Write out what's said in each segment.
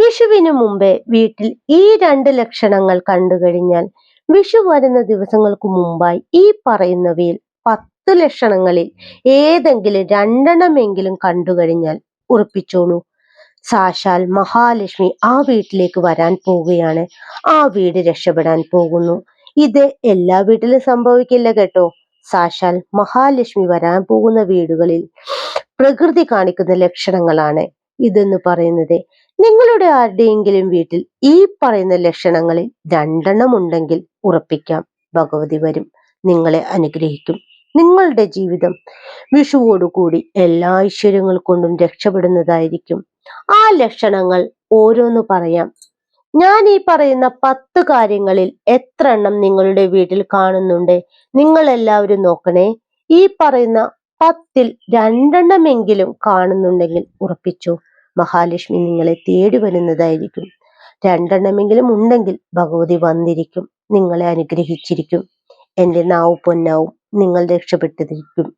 വിഷുവിനു മുമ്പേ വീട്ടിൽ ഈ രണ്ട് ലക്ഷണങ്ങൾ കണ്ടു കഴിഞ്ഞാൽ വിഷു വരുന്ന ദിവസങ്ങൾക്ക് മുമ്പായി ഈ പറയുന്നവയിൽ പത്ത് ലക്ഷണങ്ങളിൽ ഏതെങ്കിലും രണ്ടെണ്ണമെങ്കിലും കണ്ടു കഴിഞ്ഞാൽ ഉറപ്പിച്ചോളൂ. സാക്ഷാൽ മഹാലക്ഷ്മി ആ വീട്ടിലേക്ക് വരാൻ പോവുകയാണ്. ആ വീട് രക്ഷപ്പെടാൻ പോകുന്നു. ഇത് എല്ലാ വീട്ടിലും സംഭവിക്കില്ല കേട്ടോ. സാക്ഷാൽ മഹാലക്ഷ്മി വരാൻ പോകുന്ന വീടുകളിൽ പ്രകൃതി കാണിക്കുന്ന ലക്ഷണങ്ങളാണ് ഇതെന്ന് പറയുന്നത്. നിങ്ങളുടെ ആരുടെയെങ്കിലും വീട്ടിൽ ഈ പറയുന്ന ലക്ഷണങ്ങളിൽ രണ്ടെണ്ണം ഉണ്ടെങ്കിൽ ഉറപ്പിക്കാം. ഭഗവതി വരും. നിങ്ങളെ അനുഗ്രഹിക്കും. നിങ്ങളുടെ ജീവിതം വിഷുവോടുകൂടി എല്ലാ ഐശ്വര്യങ്ങൾ കൊണ്ടും രക്ഷപ്പെടുന്നതായിരിക്കും. ആ ലക്ഷണങ്ങൾ ഓരോന്ന് പറയാം. ഞാൻ ഈ പറയുന്ന പത്ത് കാര്യങ്ങളിൽ എത്ര എണ്ണം നിങ്ങളുടെ വീട്ടിൽ കാണുന്നുണ്ട്? നിങ്ങൾ എല്ലാവരും നോക്കണേ. ഈ പറയുന്ന പത്തിൽ രണ്ടെണ്ണമെങ്കിലും കാണുന്നുണ്ടെങ്കിൽ ഉറപ്പിച്ചു? മഹാലക്ഷ്മി നിങ്ങളെ തേടി വരുന്നതായിരിക്കും. രണ്ടെണ്ണമെങ്കിലും ഉണ്ടെങ്കിൽ ഭഗവതി വന്നിരിക്കും നിങ്ങളെ അനുഗ്രഹിച്ചിരിക്കും. എന്റെ നാവ് പൊന്നാവും നിങ്ങൾ രക്ഷപ്പെട്ടിരിക്കും.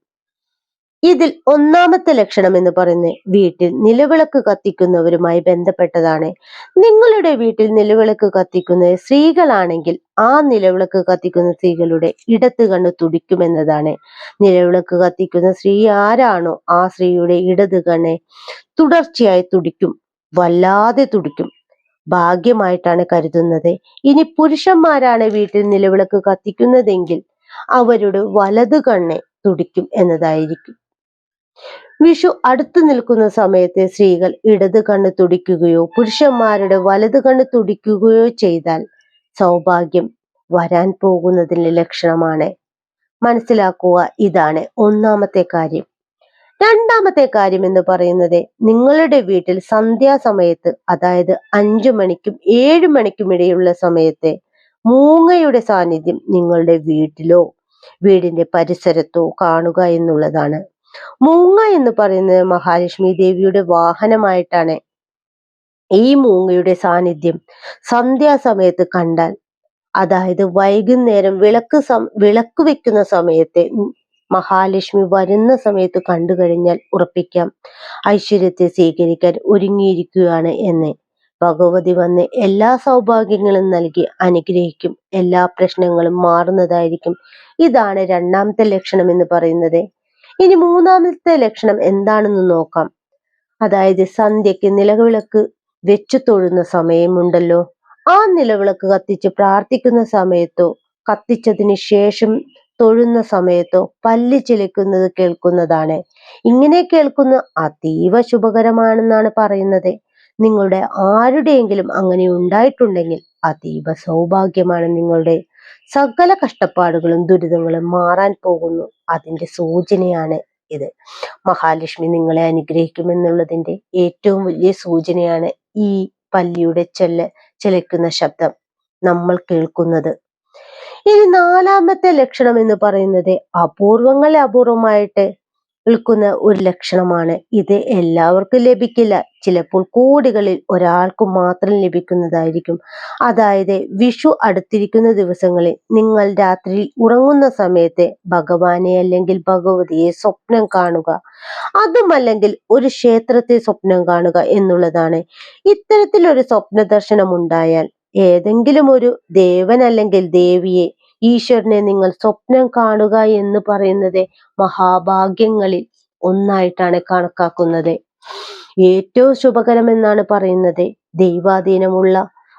ഇതിൽ ഒന്നാമത്തെ ലക്ഷണം എന്ന് പറയുന്നത് വീട്ടിൽ നിലവിളക്ക് കത്തിക്കുന്നവരുമായി ബന്ധപ്പെട്ടതാണ്. നിങ്ങളുടെ വീട്ടിൽ നിലവിളക്ക് കത്തിക്കുന്നത് സ്ത്രീകളാണെങ്കിൽ ആ നിലവിളക്ക് കത്തിക്കുന്ന സ്ത്രീകളുടെ ഇടത്ത് കണ്ണ് തുടിക്കുമെന്നതാണ്. നിലവിളക്ക് കത്തിക്കുന്ന സ്ത്രീ ആരാണോ ആ സ്ത്രീയുടെ ഇടത് കണ്ണ് തുടർച്ചയായി തുടിക്കും വല്ലാതെ തുടിക്കും. ഭാഗ്യമായിട്ടാണ് കരുതുന്നത്. ഇനി പുരുഷന്മാരാണ് വീട്ടിൽ നിലവിളക്ക് കത്തിക്കുന്നതെങ്കിൽ അവരുടെ വലത് കണ്ണ് തുടിക്കും എന്നതായിരിക്കും. വിഷു അടുത്തു നിൽക്കുന്ന സമയത്ത് സ്ത്രീകൾ ഇടത് കണ്ണ് തുടിക്കുകയോ പുരുഷന്മാരുടെ വലത് കണ്ണ് തുടിക്കുകയോ ചെയ്താൽ സൗഭാഗ്യം വരാൻ പോകുന്നതിന്റെ ലക്ഷണമാണ്. മനസ്സിലാക്കുക ഇതാണ് ഒന്നാമത്തെ കാര്യം. രണ്ടാമത്തെ കാര്യം എന്ന് പറയുന്നത് നിങ്ങളുടെ വീട്ടിൽ സന്ധ്യാസമയത്ത് അതായത് അഞ്ചു മണിക്കും ഏഴു മണിക്കും ഇടയുള്ള സമയത്ത് മൂങ്ങയുടെ സാന്നിധ്യം നിങ്ങളുടെ വീട്ടിലോ വീടിന്റെ പരിസരത്തോ കാണുക എന്നുള്ളതാണ്. മൂങ്ങ എന്ന് പറയുന്നത് മഹാലക്ഷ്മി ദേവിയുടെ വാഹനമായിട്ടാണ്. ഈ മൂങ്ങയുടെ സാന്നിധ്യം സന്ധ്യാസമയത്ത് കണ്ടാൽ അതായത് വൈകുന്നേരം വിളക്ക് സം വിളക്ക് വെക്കുന്ന സമയത്ത് മഹാലക്ഷ്മി വരുന്ന സമയത്ത് കണ്ടു കഴിഞ്ഞാൽ ഉറപ്പിക്കാം. ഐശ്വര്യത്തെ സ്വീകരിക്കാൻ ഒരുങ്ങിയിരിക്കുകയാണ് എന്ന്. ഭഗവതി വന്ന് എല്ലാ സൗഭാഗ്യങ്ങളും നൽകി അനുഗ്രഹിക്കും. എല്ലാ പ്രശ്നങ്ങളും മാറുന്നതായിരിക്കും. ഇതാണ് രണ്ടാമത്തെ ലക്ഷണം എന്ന് പറയുന്നത്. ഇനി മൂന്നാമത്തെ ലക്ഷണം എന്താണെന്ന് നോക്കാം. അതായത് സന്ധ്യക്ക് നിലവിളക്ക് വെച്ചു തൊഴുന്ന സമയമുണ്ടല്ലോ. ആ നിലവിളക്ക് കത്തിച്ച് പ്രാർത്ഥിക്കുന്ന സമയത്തോ കത്തിച്ചതിന് ശേഷം തൊഴുന്ന സമയത്തോ പല്ല് ചിലക്കുന്നത് കേൾക്കുന്നതാണ്. ഇങ്ങനെ കേൾക്കുന്ന അതീവ ശുഭകരമാണെന്നാണ് പറയുന്നത്. നിങ്ങളുടെ ആരുടെയെങ്കിലും അങ്ങനെ ഉണ്ടായിട്ടുണ്ടെങ്കിൽ അതീവ സൗഭാഗ്യമാണ് നിങ്ങളുടെ സകല കഷ്ടപ്പാടുകളും ദുരിതങ്ങളും മാറാൻ പോകുന്നു. അതിന്റെ സൂചനയാണ് ഇത്. മഹാലക്ഷ്മി നിങ്ങളെ അനുഗ്രഹിക്കുമെന്നുള്ളതിന്റെ ഏറ്റവും വലിയ സൂചനയാണ് ഈ പല്ലിയുടെ ചെല്ല ചെലക്കുന്ന ശബ്ദം. നമ്മൾ കേൾക്കുന്നത്. ഇനി നാലാമത്തെ ലക്ഷണം എന്ന് പറയുന്നത് അപൂർവങ്ങളെ അപൂർവമായിട്ട് നിൽക്കുന്ന ഒരു ലക്ഷണമാണ്. ഇത് എല്ലാവർക്കും ലഭിക്കില്ല. ചിലപ്പോൾ കോടികളിൽ ഒരാൾക്ക് മാത്രം ലഭിക്കുന്നതായിരിക്കും. അതായത് വിഷു അടുത്തിരിക്കുന്ന ദിവസങ്ങളിൽ നിങ്ങൾ രാത്രിയിൽ ഉറങ്ങുന്ന സമയത്ത് ഭഗവാനെ അല്ലെങ്കിൽ ഭഗവതിയെ സ്വപ്നം കാണുക. അതുമല്ലെങ്കിൽ ഒരു ക്ഷേത്രത്തെ സ്വപ്നം കാണുക എന്നുള്ളതാണ്. ഇത്തരത്തിലൊരു സ്വപ്ന ദർശനം ഉണ്ടായാൽ ഏതെങ്കിലും ഒരു ദേവൻ അല്ലെങ്കിൽ ദേവിയെ ഈശ്വരനെ നിങ്ങൾ സ്വപ്നം കാണുക എന്ന് പറയുന്നത് മഹാഭാഗ്യങ്ങളിൽ ഒന്നായിട്ടാണ് കണക്കാക്കുന്നത്. ഏറ്റവും ശുഭകരം എന്നാണ് പറയുന്നത്. ദൈവാധീനമുള്ള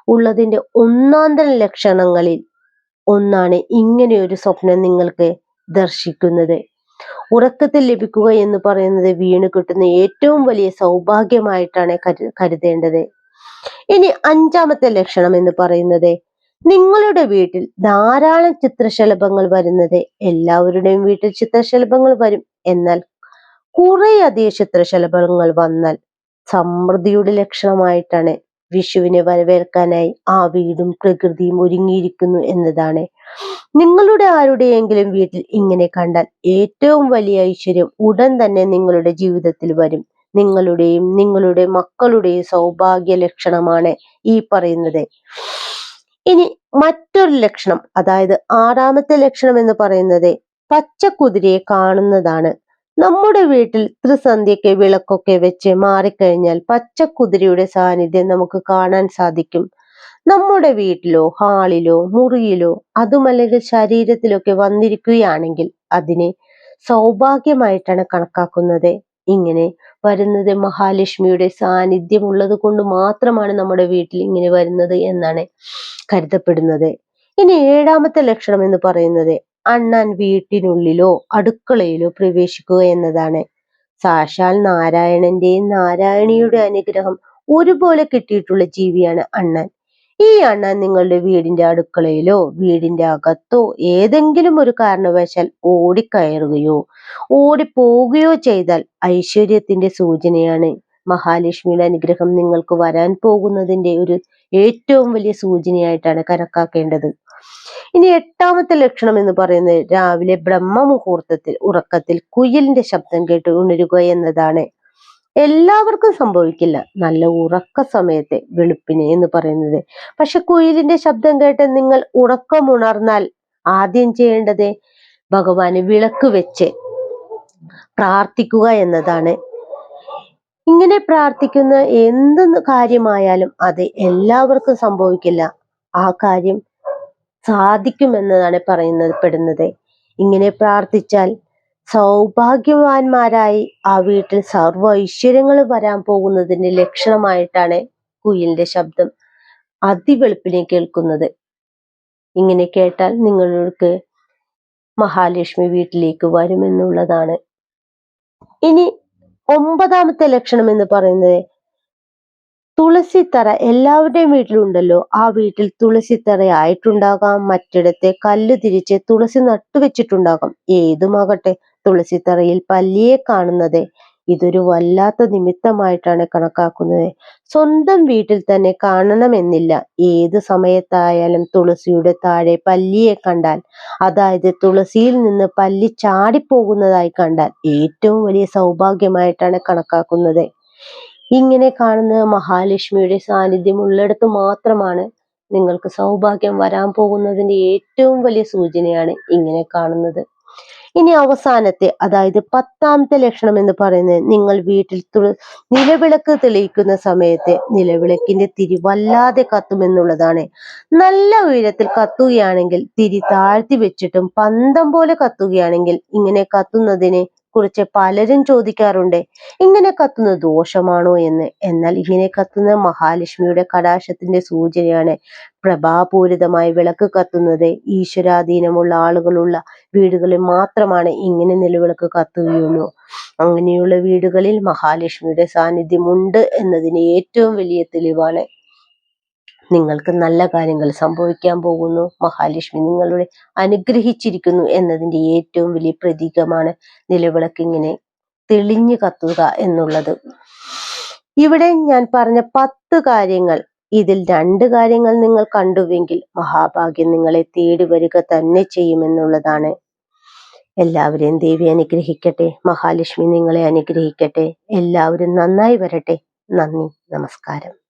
ഉള്ളതിന്റെ ഒന്നാന്തര ലക്ഷണങ്ങളിൽ ഒന്നാണ് ഇങ്ങനെ ഒരു സ്വപ്നം നിങ്ങൾക്ക് ദർശിക്കുന്നത്. ഉറക്കത്തിൽ ലഭിക്കുക എന്ന് പറയുന്നത് വീണ് കിട്ടുന്ന ഏറ്റവും വലിയ സൗഭാഗ്യമായിട്ടാണ് കരു കരുതേണ്ടത്. ഇനി അഞ്ചാമത്തെ ലക്ഷണം എന്ന് പറയുന്നത് നിങ്ങളുടെ വീട്ടിൽ ധാരാളം ചിത്രശലഭങ്ങൾ വരുന്നത് എല്ലാവരുടെയും വീട്ടിൽ ചിത്രശലഭങ്ങൾ വരും. എന്നാൽ കുറേയധികം ചിത്രശലഭങ്ങൾ വന്നാൽ സമൃദ്ധിയുടെ ലക്ഷണമായിട്ടാണ് വിഷുവിനെ വരവേൽക്കാനായി ആ വീടും പ്രകൃതിയും ഒരുങ്ങിയിരിക്കുന്നു എന്നതാണ്. നിങ്ങളുടെ ആരുടെയെങ്കിലും വീട്ടിൽ ഇങ്ങനെ കണ്ടാൽ ഏറ്റവും വലിയ ഐശ്വര്യം ഉടൻ തന്നെ നിങ്ങളുടെ ജീവിതത്തിൽ വരും. നിങ്ങളുടെയും നിങ്ങളുടെ മക്കളുടെയും സൗഭാഗ്യ ലക്ഷണമാണ് ഈ പറയുന്നത്. ഇനി മറ്റൊരു ലക്ഷണം അതായത് ആറാമത്തെ ലക്ഷണം എന്ന് പറയുന്നത് പച്ചക്കുതിരയെ കാണുന്നതാണ്. നമ്മുടെ വീട്ടിൽ ത്രിസന്ധ്യയ്ക്ക് വിളക്കൊക്കെ വെച്ച് മാറിക്കഴിഞ്ഞാൽ പച്ചക്കുതിരയുടെ സാന്നിധ്യം നമുക്ക് കാണാൻ സാധിക്കും. നമ്മുടെ വീട്ടിലോ ഹാളിലോ മുറിയിലോ അതുമല്ലെങ്കിൽ ശരീരത്തിലൊക്കെ വന്നിരിക്കുകയാണെങ്കിൽ അതിനെ സൗഭാഗ്യമായിട്ടാണ് കണക്കാക്കുന്നത്. ഇങ്ങനെ വരുന്നത് മഹാലക്ഷ്മിയുടെ സാന്നിധ്യം ഉള്ളത് കൊണ്ട് മാത്രമാണ് നമ്മുടെ വീട്ടിൽ ഇങ്ങനെ വരുന്നത് എന്നാണ് കരുതപ്പെടുന്നത്. ഇനി ഏഴാമത്തെ ലക്ഷണം എന്ന് പറയുന്നത് അണ്ണാൻ വീട്ടിനുള്ളിലോ അടുക്കളയിലോ പ്രവേശിക്കുക എന്നതാണ്. സാക്ഷാൽ നാരായണന്റെയും നാരായണിയുടെ അനുഗ്രഹം ഒരുപോലെ കിട്ടിയിട്ടുള്ള ജീവിയാണ് അണ്ണൻ. ഈ എണ്ണ നിങ്ങളുടെ വീടിന്റെ അടുക്കളയിലോ വീടിന്റെ അകത്തോ ഏതെങ്കിലും ഒരു കാരണവശാൽ ഓടിക്കയറുകയോ ഓടിപ്പോവുകയോ ചെയ്താൽ ഐശ്വര്യത്തിന്റെ സൂചനയാണ്. മഹാലക്ഷ്മിയുടെ അനുഗ്രഹം നിങ്ങൾക്ക് വരാൻ പോകുന്നതിന്റെ ഒരു ഏറ്റവും വലിയ സൂചനയായിട്ടാണ് കണക്കാക്കേണ്ടത്. ഇനി എട്ടാമത്തെ ലക്ഷണം എന്ന് പറയുന്നത് രാവിലെ ബ്രഹ്മ മുഹൂർത്തത്തിൽ ഉറക്കത്തിൽ കുയിലിന്റെ ശബ്ദം കേട്ട് ഉണരുക എന്നതാണ്. എല്ലാവർക്കും സംഭവിക്കില്ല. നല്ല ഉറക്ക സമയത്തെ വെളുപ്പിനെ എന്ന് പറയുന്നത്. പക്ഷെ കുയിലിന്റെ ശബ്ദം കേട്ട് നിങ്ങൾ ഉറക്കമുണർന്നാൽ ആദ്യം ചെയ്യേണ്ടത് ഭഗവാന് വിളക്ക് വെച്ച് പ്രാർത്ഥിക്കുക എന്നതാണ്. ഇങ്ങനെ പ്രാർത്ഥിക്കുന്ന എന്ത് കാര്യമായാലും അത് എല്ലാവർക്കും സംഭവിക്കില്ല. ആ കാര്യം സാധിക്കുമെന്നതാണ് പറയുന്നത് പെടുന്നത്. ഇങ്ങനെ പ്രാർത്ഥിച്ചാൽ സൗഭാഗ്യവാന്മാരായി ആ വീട്ടിൽ സർവ ഐശ്വര്യങ്ങൾ വരാൻ പോകുന്നതിന്റെ ലക്ഷണമായിട്ടാണ് കുയിലിന്റെ ശബ്ദം അതിവെളുപ്പിനെ കേൾക്കുന്നത്. ഇങ്ങനെ കേട്ടാൽ നിങ്ങൾക്ക് മഹാലക്ഷ്മി വീട്ടിലേക്ക് വരുമെന്നുള്ളതാണ്. ഇനി ഒമ്പതാമത്തെ ലക്ഷണം എന്ന് പറയുന്നത് തുളസിത്തറ എല്ലാവരുടെയും വീട്ടിലുണ്ടല്ലോ ആ വീട്ടിൽ തുളസിത്തറ ആയിട്ടുണ്ടാകാം മറ്റിടത്തെ കല്ല് തിരിച്ച് തുളസി നട്ടുവെച്ചിട്ടുണ്ടാകാം ഏതുമാകട്ടെ. തുളസിത്തറയിൽ പല്ലിയെ കാണുന്നത് ഇതൊരു വല്ലാത്ത നിമിത്തമായിട്ടാണ് കണക്കാക്കുന്നത്. സ്വന്തം വീട്ടിൽ തന്നെ കാണണമെന്നില്ല. ഏത് സമയത്തായാലും തുളസിയുടെ താഴെ പല്ലിയെ കണ്ടാൽ അതായത് തുളസിയിൽ നിന്ന് പല്ലി ചാടിപ്പോകുന്നതായി കണ്ടാൽ ഏറ്റവും വലിയ സൗഭാഗ്യമായിട്ടാണ് കണക്കാക്കുന്നത്. ഇങ്ങനെ കാണുന്ന മഹാലക്ഷ്മിയുടെ സാന്നിധ്യം ഉള്ളിടത്ത് മാത്രമാണ് നിങ്ങൾക്ക് സൗഭാഗ്യം വരാൻ പോകുന്നതിന്റെ ഏറ്റവും വലിയ സൂചനയാണ് ഇങ്ങനെ കാണുന്നത്. ഇനി അവസാനത്തെ അതായത് പത്താമത്തെ ലക്ഷണം എന്ന് പറയുന്നത് നിങ്ങൾ വീട്ടിൽ നിലവിളക്ക് തെളിയിക്കുന്ന സമയത്ത് നിലവിളക്കിന്റെ തിരി വല്ലാതെ കത്തുമെന്നുള്ളതാണ് നല്ല ഉയരത്തിൽ കത്തുകയാണെങ്കിൽ തിരി താഴ്ത്തി വെച്ചിട്ടും പന്തം പോലെ കത്തുകയാണെങ്കിൽ ഇങ്ങനെ കത്തുന്നതിന് കുറിച്ച് പലരും ചോദിക്കാറുണ്ട്. ഇങ്ങനെ കത്തുന്ന ദോഷമാണോ എന്ന്. എന്നാൽ ഇങ്ങനെ കത്തുന്ന മഹാലക്ഷ്മിയുടെ കടാശത്തിന്റെ സൂചനയാണ്. പ്രഭാപൂരിതമായി വിളക്ക് കത്തുന്നത് ഈശ്വരാധീനമുള്ള ആളുകളുള്ള വീടുകളിൽ മാത്രമാണ് ഇങ്ങനെ നിലവിളക്ക് കത്തുകയുള്ളൂ. അങ്ങനെയുള്ള വീടുകളിൽ മഹാലക്ഷ്മിയുടെ സാന്നിധ്യമുണ്ട് എന്നതിന് ഏറ്റവും വലിയ തെളിവാണ്. നിങ്ങൾക്ക് നല്ല കാര്യങ്ങൾ സംഭവിക്കാൻ പോകുന്നു. മഹാലക്ഷ്മി നിങ്ങളുടെ അനുഗ്രഹിച്ചിരിക്കുന്നു എന്നതിന്റെ ഏറ്റവും വലിയ പ്രതീകമാണ് നിലവിളക്കിങ്ങനെ തെളിഞ്ഞു കത്തുക എന്നുള്ളത്. ഇവിടെ ഞാൻ പറഞ്ഞ പത്ത് കാര്യങ്ങൾ ഇതിൽ രണ്ട് കാര്യങ്ങൾ നിങ്ങൾ കണ്ടുവെങ്കിൽ മഹാഭാഗ്യം നിങ്ങളെ തേടി വരിക തന്നെ ചെയ്യുമെന്നുള്ളതാണ് എല്ലാവരെയും ദേവി അനുഗ്രഹിക്കട്ടെ മഹാലക്ഷ്മി നിങ്ങളെ അനുഗ്രഹിക്കട്ടെ എല്ലാവരും നന്നായി വരട്ടെ. നന്ദി നമസ്കാരം.